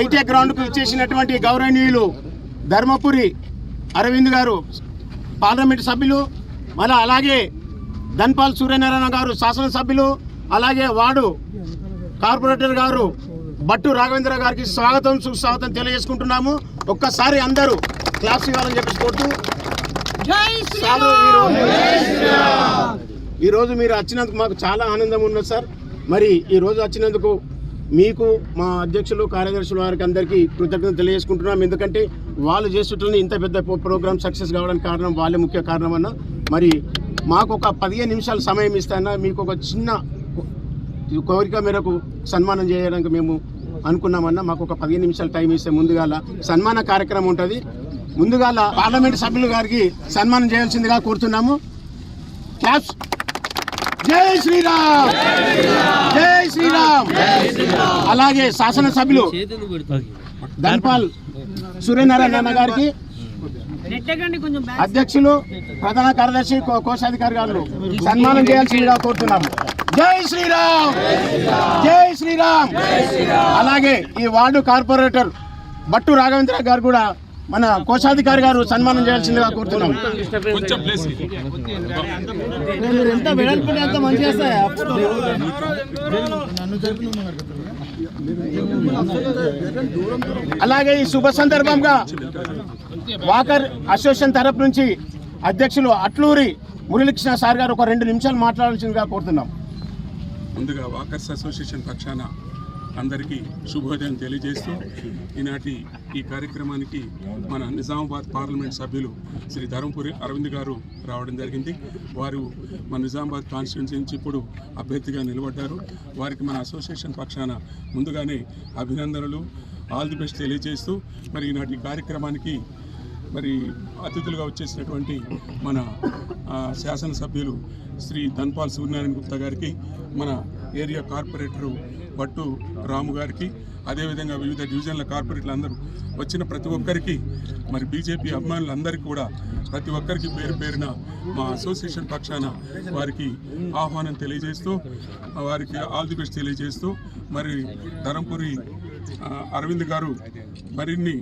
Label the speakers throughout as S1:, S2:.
S1: IT గ్రౌండ్కు ఇచ్చేసినటువంటి గౌరవనీయులు ధర్మపురి అరవింద్ గారు పార్లమెంట్ సభ్యులు మళ్ళీ అలాగే ధన్పాల్ సూర్యనారాయణ గారు శాసనసభ్యులు అలాగే వార్డు కార్పొరేటర్ గారు బట్టు రాఘవేంద్ర గారికి స్వాగతం సుస్వాగతం తెలియజేసుకుంటున్నాము. ఒక్కసారి అందరూ క్లాస్ ఇవ్వాలని చెప్పేసి కోరుతూ ఈరోజు మీరు వచ్చినందుకు మాకు చాలా ఆనందం ఉన్నది సార్. మరి ఈరోజు వచ్చినందుకు మీకు మా అధ్యక్షులు కార్యదర్శులు వారికి అందరికీ కృతజ్ఞత తెలియజేసుకుంటున్నాం. ఎందుకంటే వాళ్ళు చేస్తుంటే ఇంత పెద్ద ప్రోగ్రామ్ సక్సెస్ కావడానికి కారణం వాళ్ళే ముఖ్య కారణం అన్న. మరి మాకు ఒక పదిహేను నిమిషాలు సమయం ఇస్తానా మీకు ఒక చిన్న కోరిక మేరకు సన్మానం చేయడానికి మేము అనుకున్నామన్నా మాకు ఒక పదిహేను నిమిషాలు టైం ఇస్తే ముందుగాల సన్మాన కార్యక్రమం ఉంటుంది. ముందుగాల పార్లమెంట్ సభ్యులు గారికి సన్మానం చేయాల్సిందిగా కోరుతున్నాము. క్యాబ్స్ జై శ్రీరామ్! జై శ్రీరామ్! అలాగే శాసనసభ్యులు ధన్పాల్ సూర్యనారాయణ గారికి అధ్యక్షులు ప్రధాన కార్యదర్శి కో- కోశాధికారి గారు సన్మానం చేయాల్సిందిగా కోరుతున్నాము. జై శ్రీరామ్! జై శ్రీరామ్! అలాగే ఈ వార్డు కార్పొరేటర్ బట్టు రాఘవేంద్ర గారు కూడా మన కోశాధికారి గారు సన్మానం చేయాల్సిందిగా మంచి అలాగే ఈ శుభ సందర్భంగా వాకర్ అసోసియేషన్ తరపు నుంచి అధ్యక్షులు అట్లూరి మురళీకృష్ణ సార్ గారు ఒక రెండు నిమిషాలు మాట్లాడాల్సిందిగా కోరుతున్నాం.
S2: ముందుగా వాకర్స్ అసోసియేషన్ పక్షాన అందరికీ శుభోదయం తెలియజేస్తూ ఈనాటి ఈ కార్యక్రమానికి మన నిజామాబాద్ పార్లమెంట్ సభ్యులు శ్రీ ధర్మపురి అరవింద్ గారు రావడం జరిగింది. వారు మన నిజామాబాద్ కాన్స్టిట్యున్సీ నుంచి ఇప్పుడు అభ్యర్థిగా నిలబడ్డారు. వారికి మన అసోసియేషన్ పక్షాన ముందుగానే అభినందనలు. ఆల్ ది బెస్ట్ తెలియజేస్తూ మరి ఈనాటి కార్యక్రమానికి మరి అతిథులుగా వచ్చేసినటువంటి మన శాసనసభ్యులు శ్రీ ధన్పాల్ సూర్యనారాయణ గుప్తా గారికి మన ఏరియా కార్పొరేటరు భట్టు రాము గారికి అదేవిధంగా వివిధ డివిజన్ల కార్పొరేటర్లు అందరూ వచ్చిన ప్రతి ఒక్కరికి మరి బీజేపీ అభిమానులందరికీ కూడా ప్రతి ఒక్కరికి పేరు పేరున మా అసోసియేషన్ పక్షాన వారికి ఆహ్వానం తెలియజేస్తూ వారికి ఆల్ ది బెస్ట్ తెలియజేస్తూ మరి ధరంపురి అరవింద్ గారు మరిన్ని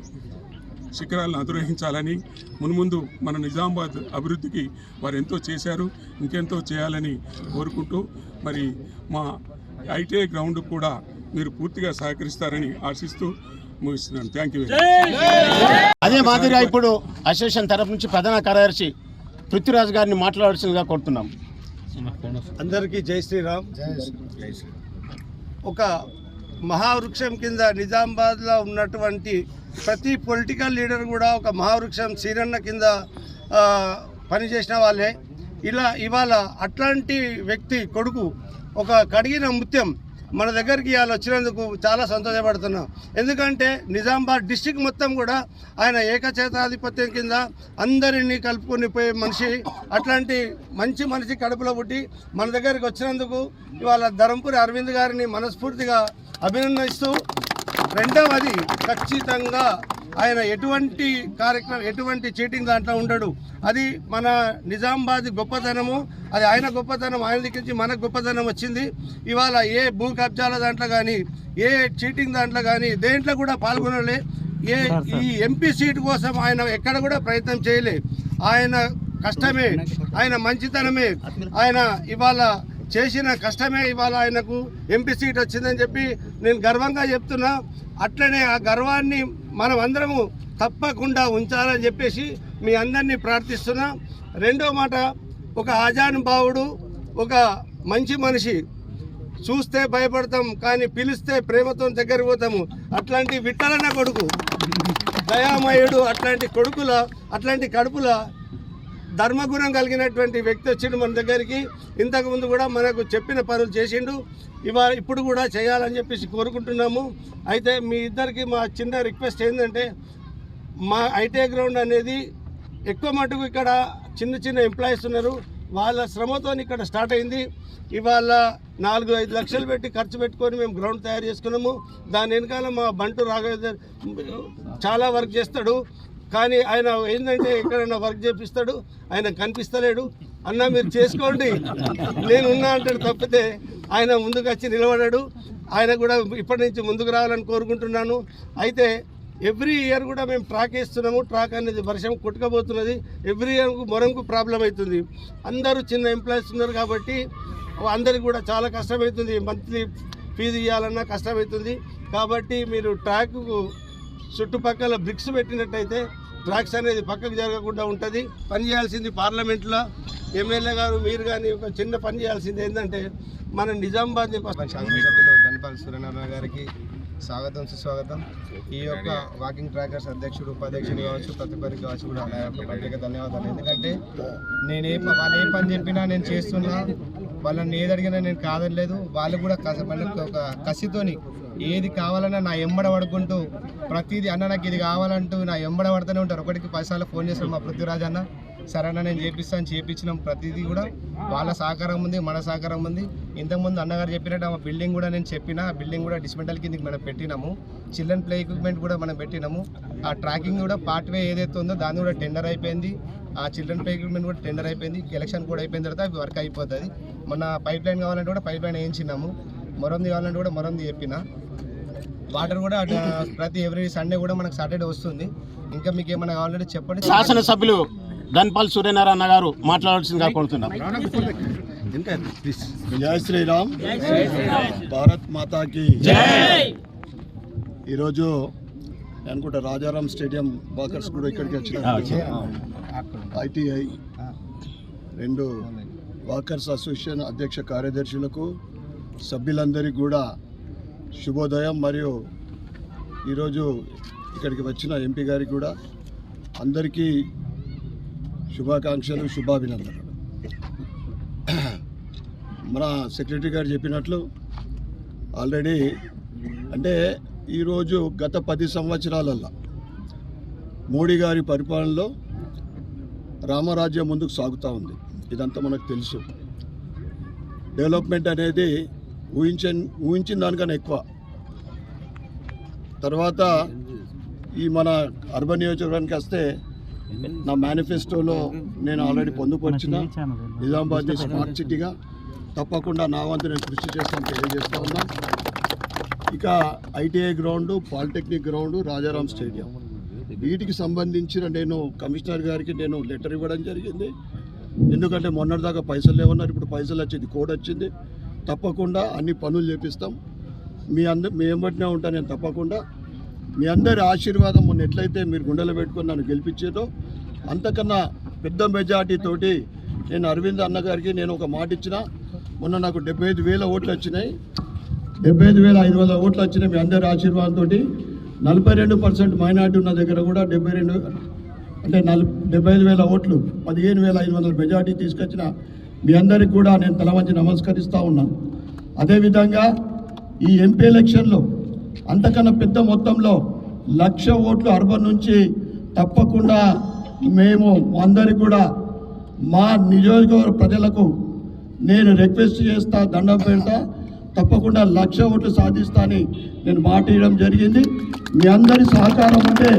S2: శిఖరాలను అధిరోహించాలని మున్ముందు మన నిజామాబాద్ అభివృద్ధికి వారు ఎంతో చేశారు ఇంకెంతో చేయాలని కోరుకుంటూ మరి మా ఐటీఐ గ్రౌండ్ కూడా మీరు పూర్తిగా సహకరిస్తారని ఆశిస్తూ ముగిస్తున్నాను. థ్యాంక్ యూ
S1: అదే మాదిరిగా ఇప్పుడు అసోసియేషన్ తరపు నుంచి ప్రధాన కార్యదర్శి పృథ్వీరాజ్ గారిని మాట్లాడాల్సిందిగా కోరుతున్నాం.
S3: అందరికీ జై శ్రీరామ్. ఒక మహావృక్షం కింద నిజామాబాద్లో ఉన్నటువంటి ప్రతి పొలిటికల్ లీడర్ కూడా ఒక మహావృక్షం శ్రీరన్న కింద పనిచేసిన వాళ్ళే. ఇలా ఇవాళ అట్లాంటి వ్యక్తి కొడుకు ఒక కడిగిన ముత్యం మన దగ్గరికి ఇవాళ వచ్చినందుకు చాలా సంతోషపడుతున్నాం. ఎందుకంటే నిజామాబాద్ డిస్టిక్ మొత్తం కూడా ఆయన ఏకచేతాధిపత్యం కింద అందరినీ కలుపుకొని పోయే మనిషి అట్లాంటి మంచి మనిషి కడుపులో పుట్టి మన దగ్గరికి వచ్చినందుకు ఇవాళ ధరంపూరి అరవింద్ గారిని మనస్ఫూర్తిగా అభినందిస్తూ రెండవది ఖచ్చితంగా ఆయన ఎటువంటి కార్యక్రమం ఎటువంటి చీటింగ్ దాంట్లో ఉండడు. అది మన నిజామాబాద్ గొప్పతనము అది ఆయన గొప్పతనం ఆయన దగ్గర నుంచి మనకు గొప్పతనం వచ్చింది. ఇవాళ ఏ భూ కబ్జాల దాంట్లో కానీ ఏ చీటింగ్ దాంట్లో కానీ దేంట్లో కూడా పాల్గొనలే. ఏ ఈ ఎంపీ సీటు కోసం ఆయన ఎక్కడ కూడా ప్రయత్నం చేయలే. ఆయన కష్టమే ఆయన మంచితనమే. ఆయన ఇవాళ చేసిన కష్టమే ఇవాళ ఆయనకు ఎంపీ సీట్ వచ్చిందని చెప్పి నేను గర్వంగా చెప్తున్నా. అట్లనే ఆ గర్వాన్ని మనం అందరము తప్పకుండా ఉంచాలని చెప్పేసి మీ అందరినీ ప్రార్థిస్తున్నా. రెండో మాట ఒక ఆజానుభావుడు ఒక మంచి మనిషి. చూస్తే భయపడతాం కానీ పిలిస్తే ప్రేమతో దగ్గర పోతాము. అట్లాంటి విట్టలన్న కొడుకు దయామయుడు అట్లాంటి కొడుకుల అట్లాంటి కడుపుల ధర్మగుణం కలిగినటువంటి వ్యక్తి వచ్చిండు మన దగ్గరికి. ఇంతకుముందు కూడా మనకు చెప్పిన పనులు చేసిండు. ఇవాళ ఇప్పుడు కూడా చేయాలని చెప్పేసి కోరుకుంటున్నాము. అయితే మీ ఇద్దరికి మా చిన్న రిక్వెస్ట్ ఏంటంటే మా ఐటీ గ్రౌండ్ అనేది ఎక్కువ మటుకు ఇక్కడ చిన్న చిన్న ఎంప్లాయీస్ ఉన్నారు. వాళ్ళ శ్రమతో ఇక్కడ స్టార్ట్ అయింది. ఇవాళ నాలుగు ఐదు లక్షలు పెట్టి ఖర్చు పెట్టుకొని మేము గ్రౌండ్ తయారు చేసుకున్నాము. దాని వెనకాల మా బంటు రాఘవేందర్ చాలా వర్క్ చేస్తాడు. కానీ ఆయన ఏంటంటే ఎక్కడైనా వర్క్ చేపిస్తాడు ఆయన కనిపిస్తలేడు. అన్న మీరు చేసుకోండి. నేను ఉన్నా అంటాడు తప్పితే ఆయన ముందుకు వచ్చి నిలబడాడు. ఆయన కూడా ఇప్పటి నుంచి ముందుకు రావాలని కోరుకుంటున్నాను. అయితే ఎవ్రీ ఇయర్ కూడా మేము ట్రాక్ వేస్తున్నాము. ట్రాక్ అనేది వర్షం కొట్టుకపోతున్నది. ఎవ్రీ ఇయర్ మొరంకు ప్రాబ్లం అవుతుంది. అందరూ చిన్న ఎంప్లాయీస్ ఉన్నారు కాబట్టి అందరికి కూడా చాలా కష్టమవుతుంది. మంత్లీ ఫీజు ఇవ్వాలన్నా కష్టమవుతుంది. కాబట్టి మీరు ట్రాక్కు చుట్టుపక్కల బ్రిక్స్ పెట్టినట్టయితే ట్రాక్స్ అనేది పక్కకు జరగకుండా ఉంటుంది. పని చేయాల్సింది పార్లమెంట్లో. ఎమ్మెల్యే గారు మీరు కానీ ఒక చిన్న పని చేయాల్సింది ఏంటంటే మన నిజామాబాద్
S4: శాసనసభ్యులు ధనపాల్ సూర్యనారాయణ గారికి స్వాగతం సుస్వాగతం. ఈ యొక్క వాకింగ్ ట్రాకర్స్ అధ్యక్షుడు ఉపాధ్యక్షుడు కావచ్చు ప్రతి ఒక్కరికి కావచ్చు కూడా ప్రత్యేక ధన్యవాదాలు. ఎందుకంటే నేను వాళ్ళు ఏ పని చెప్పినా నేను చేస్తున్నా. వాళ్ళని ఏది అడిగినా నేను కాదనలేదు. వాళ్ళు కూడా కస ఒక కసితోని ఏది కావాలన్నా నా ఎంబడ పడుకుంటూ ప్రతిదీ అన్న నాకు ఇది కావాలంటూ నా ఎంబడ పడుతూనే ఉంటారు. ఒకటికి పదిసార్లు ఫోన్ చేస్తాడు మా పృథ్వీరాజ్ అన్న. సరే అన్న నేను చేపిస్తాను చేపించినాం ప్రతిదీ కూడా. వాళ్ళ సహకారం ఉంది మన సహకారం ఉంది. ఇంతకుముందు అన్నగారు చెప్పినట్టు ఆ బిల్డింగ్ కూడా నేను చెప్పిన ఆ బిల్డింగ్ కూడా డిస్మెంటల్ కిందకి మనం పెట్టినాము. చిల్డ్రన్ ప్లే ఎక్విప్మెంట్ కూడా మనం పెట్టినాము. ఆ ట్రాకింగ్ కూడా పార్ట్ వే ఏదైతే ఉందో దాన్ని కూడా టెండర్ అయిపోయింది. ఆ చిల్డ్రన్ ప్లే ఎక్విప్మెంట్ కూడా టెండర్ అయిపోయింది. ఎలక్షన్ కూడా అయిపోయిన తర్వాత అవి వర్క్ అయిపోతుంది. మన పైప్ లైన్ కావాలంటే కూడా పైప్ లైన్ వేయించినాము. మొరంది కావాలంటే కూడా మొరంది చెప్పిన. వాటర్ కూడా ప్రతి ఎవ్రీ సండే కూడా మనకు సాటర్డే వస్తుంది. ఇంకా మీకు ఏమైనా కావాలంటే చెప్పండి.
S1: శాసనసభ్యులు ధన్పాల్ సూర్యనారాయణ గారు మాట్లాడాల్సిందిగా కోరుతున్నాం.
S5: జై శ్రీరామ్. భారత్ మాతాకి. ఈరోజు అనుకుంటా రాజారాం స్టేడియం వాకర్స్ కూడా ఇక్కడికి వచ్చిన ఐటీఐ రెండు వాకర్స్ అసోసియేషన్ అధ్యక్ష కార్యదర్శులకు సభ్యులందరికీ కూడా శుభోదయం. మరియు ఈరోజు ఇక్కడికి వచ్చిన ఎంపీ గారికి కూడా అందరికీ శుభాకాంక్షలు శుభాభినందనలు. మన సెక్రటరీ గారు చెప్పినట్లు ఆల్రెడీ అంటే ఈరోజు గత పది సంవత్సరాలల్లో మోడీ గారి పరిపాలనలో రామరాజ్యం ముందుకు సాగుతూ ఉంది. ఇదంతా మనకు తెలుసు. డెవలప్మెంట్ అనేది ఊహించ ఊహించిన దానికన్నా ఎక్కువ. తర్వాత ఈ మన అర్బన్ నియోజకవర్గానికి వస్తే నా మేనిఫెస్టోలో నేను ఆల్రెడీ పొందుపరిచిన నిజామాబాద్ని స్మార్ట్ సిటీగా తప్పకుండా నా వంతు నేను కృషి చేస్తాను తెలియజేస్తా ఉన్నా. ఇక ITI ground polytechnic ground Rajaram stadium. వీటికి సంబంధించిన నేను కమిషనర్ గారికి నేను లెటర్ ఇవ్వడం జరిగింది. ఎందుకంటే మొన్నటిదాకా పైసలు లేవన్నారు ఇప్పుడు పైసలు వచ్చింది కోడ్ వచ్చింది. తప్పకుండా అన్ని పనులు చేపిస్తాం. మీ అందరు మీ వెంబడినే ఉంటాను నేను తప్పకుండా. మీ అందరి ఆశీర్వాదం మొన్న ఎట్లయితే మీరు గుండెలో పెట్టుకొని నన్ను గెలిపించేదో అంతకన్నా పెద్ద మెజార్టీతోటి నేను అరవింద్ అన్నగారికి నేను ఒక మాట ఇచ్చిన. మొన్న నాకు డెబ్బై ఐదు వేల ఓట్లు వచ్చినాయి. డెబ్బై ఐదు వేల ఐదు వందల ఓట్లు వచ్చినాయి మీ అందరి ఆశీర్వాదంతో నలభై రెండు పర్సెంట్ మైనార్టీ ఉన్న దగ్గర కూడా డెబ్బై రెండు అంటే నల్ డెబ్బై ఐదు వేల ఓట్లు పదిహేను వేల ఐదు వందల మెజార్టీ తీసుకొచ్చిన మీ అందరికి కూడా నేను తల వంచి నమస్కరిస్తూ ఉన్నాను అదేవిధంగా ఈ ఎంపీ ఎలక్షన్లో అంతకన్నా పెద్ద మొత్తంలో లక్ష ఓట్లు అర్బన్ నుంచి తప్పకుండా మేము అందరికి కూడా మా నియోజకవర్గ ప్రజలకు నేను రిక్వెస్ట్ చేస్తా దండం పెడతా. తప్పకుండా లక్ష ఓట్లు సాధిస్తా అని నేను మాట ఇవ్వడం జరిగింది. మీ అందరి సహకారం ఉంటే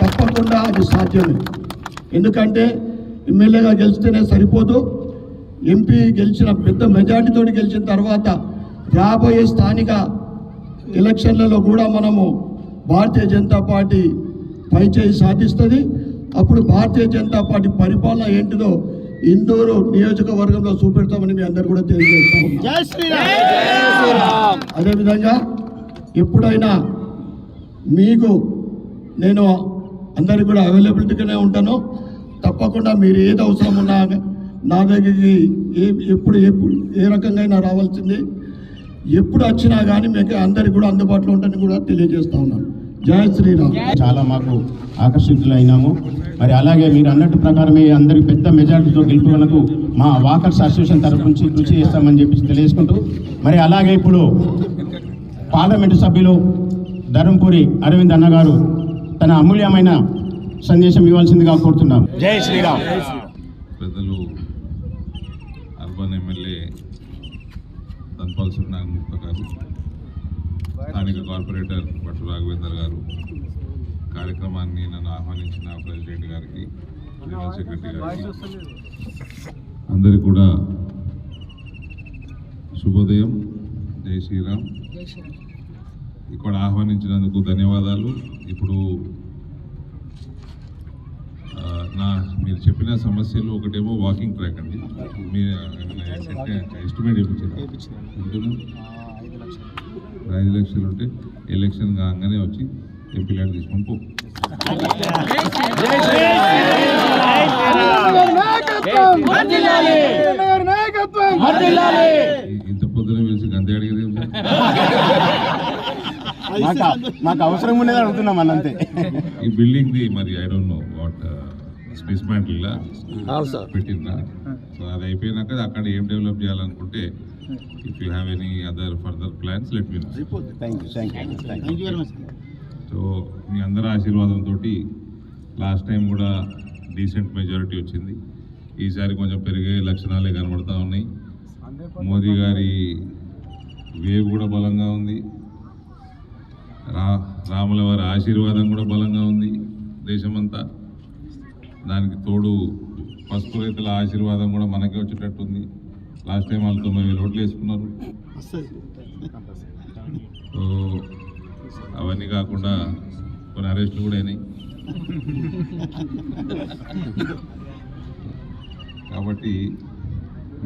S5: తప్పకుండా అది సాధ్యమే. ఎందుకంటే ఎమ్మెల్యేగా గెలిస్తేనే సరిపోదు. ఎంపీ గెలిచిన పెద్ద మెజార్టీతో గెలిచిన తర్వాత రాబోయే స్థానిక ఎలక్షన్లలో కూడా మనము భారతీయ జనతా పార్టీ పైచేయి సాధిస్తుంది. అప్పుడు భారతీయ జనతా పార్టీ పరిపాలన ఏంటిదో ఇందూరు నియోజకవర్గంలో చూపెడతామని మీ అందరు కూడా తెలియజేస్తాం
S1: జై శ్రీరామ్.
S5: అదేవిధంగా ఎప్పుడైనా మీకు నేను అందరికి కూడా అవైలబిలిటీగానే ఉంటాను. తప్పకుండా మీరు ఏది అవసరం ఉన్నా నా దగ్గరికి ఏ ఎప్పుడు ఎప్పుడు ఏ రకంగా అయినా రావాల్సింది. ఎప్పుడు వచ్చినా కానీ మీకు అందరికి కూడా అందుబాటులో ఉంటానని కూడా తెలియజేస్తా ఉన్నాను. జై శ్రీరామ్.
S1: చాలా మాకు ఆకర్షితులైనాము. మరి అలాగే మీరు అన్నట్టు ప్రకారమే అందరి పెద్ద మెజార్టీతో గెలుపులకు మా వాకర్స్ అసోసియేషన్ తరఫు నుంచి కృషి చేస్తామని చెప్పి తెలియజేసుకుంటూ మరి అలాగే ఇప్పుడు పార్లమెంటు సభ్యులు ధర్మపురి అరవింద్ అన్నగారు తన అమూల్యమైన సందేశం ఇవ్వాల్సిందిగా కోరుతున్నాం. జై శ్రీరామ్.
S6: పెద్దలు అర్బన్ ఎమ్మెల్యే ధన్పాల్ గుప్త గారు స్థానిక కార్పొరేటర్ భట్టు రాఘవేందర్ గారు కార్యక్రమాన్ని నన్ను ఆహ్వానించిన ప్రెసిడెంట్ గారికి జనరల్ సెక్రటరీ గారికి అందరికి కూడా శుభోదయం. జై శ్రీరామ్. ఇక్కడ ఆహ్వానించినందుకు ధన్యవాదాలు. ఇప్పుడు నా మీరు చెప్పిన సమస్యలు ఒకటేమో వాకింగ్ ట్రాక్ అండి. మీరు ఎస్టిమేట్ ఇప్పించారు ఐదు లక్షలు ఉంటే ఎలక్షన్ కాగానే వచ్చి ఎంపీ ల్యాండ్ తీసుకొని పో. ఇంత పొద్దున పిలిచి గంతే అడిగేది?
S1: మాకు మాకు అవసరం ఉండేది అడుగుతున్నాం అన్న అంతే.
S6: ఈ బిల్డింగ్ ది మరి I don't know what dismantle పెట్టిందా సో అది అయిపోయినాక అక్కడ ఏం డెవలప్ చేయాలనుకుంటే if you have any other further plans let me so మీ అందరి ఆశీర్వాదంతో లాస్ట్ టైం కూడా డీసెంట్ మెజారిటీ వచ్చింది. ఈసారి కొంచెం పెరిగే లక్షణాలే కనబడతా ఉన్నాయి. మోదీ గారి వేవ్ కూడా బలంగా ఉంది. రా రాముల వారి ఆశీర్వాదం కూడా బలంగా ఉంది దేశమంతా. దానికి తోడు పసుపు రైతుల ఆశీర్వాదం కూడా మనకే వచ్చేటట్టుంది. లాస్ట్ టైం వాళ్ళు తొంభై వేలు ఓట్లు వేసుకున్నారు. సో అవన్నీ కాకుండా కొన్ని అరెస్టులు కూడా అయినాయి. కాబట్టి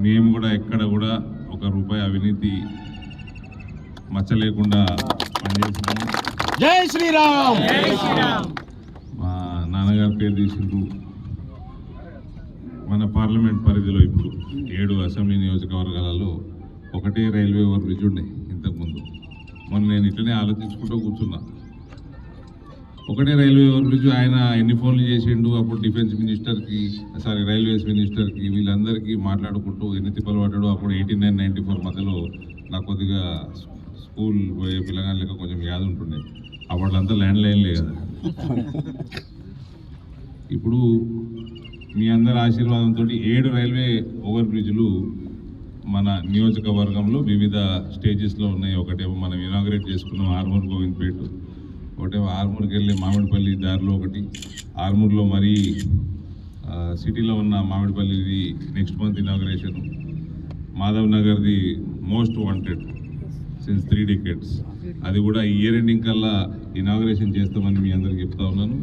S6: మేము కూడా ఎక్కడ కూడా ఒక రూపాయి అవినీతి మచ్చ లేకుండా పనిచేస్తున్నాము.
S1: జై శ్రీరామ్!
S6: మా నాన్నగారి పేరు తీసిండ్రు. మన పార్లమెంట్ పరిధిలో ఇప్పుడు ఏడు అసెంబ్లీ నియోజకవర్గాలలో ఒకటే రైల్వే ఓవర్ బ్రిడ్జ్ ఉండే ఇంతకుముందు. మొన్న నేను ఇట్లనే ఆలోచించుకుంటూ కూర్చున్నా. ఒకటే రైల్వే ఓవర్ బ్రిడ్జ్ ఆయన ఎన్ని ఫోన్లు చేసిండు అప్పుడు డిఫెన్స్ మినిస్టర్కి సారీ రైల్వేస్ మినిస్టర్కి వీళ్ళందరికీ మాట్లాడుకుంటూ ఎన్ని తిప్పలు పడ్డాడు అప్పుడు ఎయిటీ నైన్ నైంటీ ఫోర్ మధ్యలో నాకు కొద్దిగా స్కూల్ పోయే పిల్లగాని లేక కొంచెం యాద ఉంటుండే. అప్పట్లంతా ల్యాండ్ లైన్లే కదా. ఇప్పుడు మీ అందరి ఆశీర్వాదంతో ఏడు రైల్వే ఓవర్ బ్రిడ్జ్లు మన నియోజకవర్గంలో వివిధ స్టేజెస్లో ఉన్నాయి. ఒకటేమో మనం ఇనాగ్రేట్ చేసుకున్నాం ఆర్మూర్ గోవింద్పేట ఒకటేమో ఆర్మూర్కి వెళ్ళే మామిడిపల్లి దారిలో ఒకటి. ఆర్మూర్లో మరీ సిటీలో ఉన్న మామిడిపల్లిది next month inauguration. Madhav నగర్ది most wanted since three decades అది కూడా ఈ ఇయర్ ఎండింగ్ కల్లా ఇనాగ్రేషన్ చేస్తామని మీ అందరికి చెప్తా ఉన్నాను.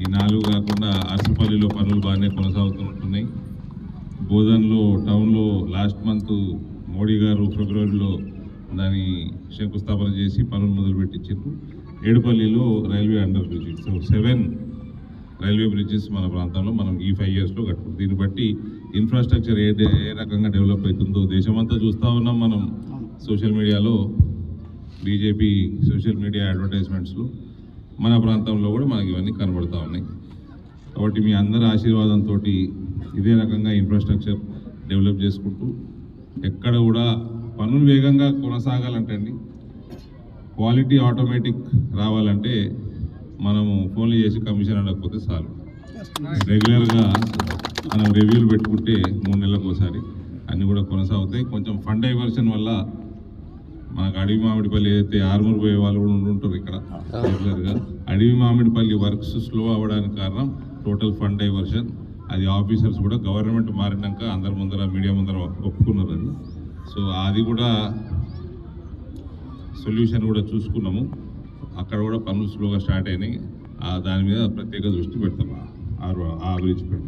S6: ఈ నాలుగు కాకుండా అరసపల్లిలో పనులు బాగానే కొనసాగుతుంటున్నాయి బోధన్లో టౌన్లో లాస్ట్ మంత్ మోడీ గారు ఫిబ్రవరిలో దాని శంకుస్థాపన చేసి పనులు మొదలుపెట్టించారు. ఏడుపల్లిలో railway under bridge so seven railway bridges మన ప్రాంతంలో మనం ఈ ఫైవ్ ఇయర్స్లో కట్టుకుంటాం దీన్ని బట్టి ఇన్ఫ్రాస్ట్రక్చర్ ఏ ఏ రకంగా డెవలప్ అవుతుందో దేశమంతా చూస్తూ ఉన్నాం మనం. సోషల్ మీడియాలో బీజేపీ సోషల్ మీడియా అడ్వర్టైజ్మెంట్స్లో మన ప్రాంతంలో కూడా మనకి ఇవన్నీ కనబడతా ఉన్నాయి. కాబట్టి మీ అందరి ఆశీర్వాదంతో ఇదే రకంగా ఇన్ఫ్రాస్ట్రక్చర్ డెవలప్ చేసుకుంటూ ఎక్కడ కూడా పనులు వేగంగా కొనసాగాలంటే అండి క్వాలిటీ ఆటోమేటిక్ రావాలంటే మనము ఫోన్లు చేసి కమిషన్ అనకపోతే చాలు. రెగ్యులర్గా మనం రివ్యూలు పెట్టుకుంటే మూడు నెలలకు ఒకసారి అన్నీ కూడా కొనసాగుతాయి. కొంచెం ఫండ్ డైవర్షన్ వల్ల మనకు అడవి మామిడిపల్లి ఏదైతే ఆర్మూర్ పోయే వాళ్ళు కూడా ఉంటుంటారు ఇక్కడ రెగ్యులర్గా అడవి మామిడిపల్లి వర్క్స్ స్లో అవ్వడానికి కారణం టోటల్ ఫండ్ డైవర్షన్ అది ఆఫీసర్స్ కూడా గవర్నమెంట్ మారినాక అందరి ముందర మీడియా ముందర ఒప్పుకున్నారు అది సో అది కూడా సొల్యూషన్ కూడా చూసుకున్నాము అక్కడ కూడా పనులు స్లోగా స్టార్ట్ అయినాయి ఆ దాని మీద ప్రత్యేక దృష్టి పెడతాం ఆ బ్రిడ్జ్ పైన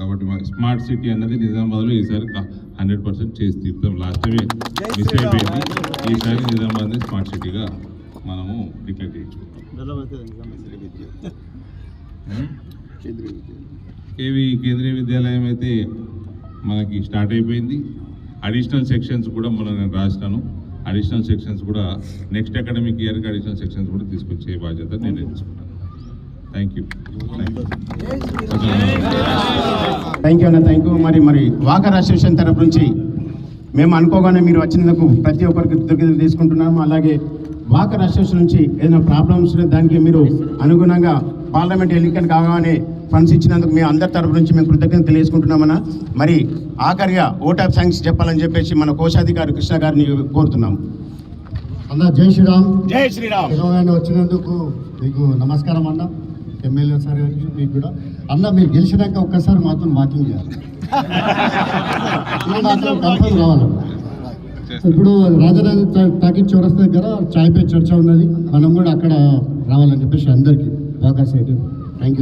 S6: కాబట్టి స్మార్ట్ సిటీ అన్నది నిజామాబాద్లో ఈసారి హండ్రెడ్ పర్సెంట్ చేసి తీరుతాం. లాస్ట్ టైమే మిస్ అయిపోయింది ఈసారి నిజామాబాద్ని స్మార్ట్ సిటీగా మనము డిక్లేర్ చేయించుకుంటాం. కేవీ కేంద్రీయ విద్యాలయం అయితే మనకి స్టార్ట్ అయిపోయింది. అడిషనల్ సెక్షన్స్ కూడా మొన్న నేను రాసినాను. అడిషనల్ సెక్షన్స్ కూడా నెక్స్ట్ అకాడమిక్ ఇయర్కి అడిషనల్ సెక్షన్స్ కూడా తీసుకొచ్చే బాధ్యత నేను తీసుకుంటాను. థ్యాంక్ యూ
S1: థ్యాంక్ యూ అన్న. థ్యాంక్ యూ మరి మరి వాకర్ అసోసియేషన్ తరపు నుంచి మేము అనుకోగానే మీరు వచ్చినందుకు ప్రతి ఒక్కరికి కృతజ్ఞతలు తీసుకుంటున్నాము. అలాగే వాకర్ అసోసియేషన్ నుంచి ఏదైనా ప్రాబ్లమ్స్ ఉంటే దానికి మీరు అనుగుణంగా పార్లమెంట్ ఎన్నికలు కాగానే ఫండ్స్ ఇచ్చినందుకు మీ అందరి తరపు నుంచి మేము కృతజ్ఞత తెలియజేసుకుంటున్నామన్నా మరి ఆఖరిగా ఓట్ ఆఫ్ థ్యాంక్స్ చెప్పాలని చెప్పేసి మన కోశాధికారి కృష్ణ గారిని కోరుతున్నాం
S7: అన్న జై శ్రీరామ్.
S1: జై శ్రీరామ్.
S7: వచ్చినందుకు మీకు నమస్కారం అన్న. ఎమ్మెల్యే సార్ గారికి మీకు కూడా. అన్న మీరు గెలిచినాక ఒక్కసారి మాత్రం వాకింగ్ చేయాలి. కన్ఫర్మ్ కావాలన్న ఇప్పుడు రాజరాజ టాకీస్ చౌరస్తా దగ్గర చాయ్ పే చర్చ ఉన్నది. మనం కూడా అక్కడ రావాలని చెప్పేసి అందరికీ వాకర్స్ అయితే థ్యాంక్ యూ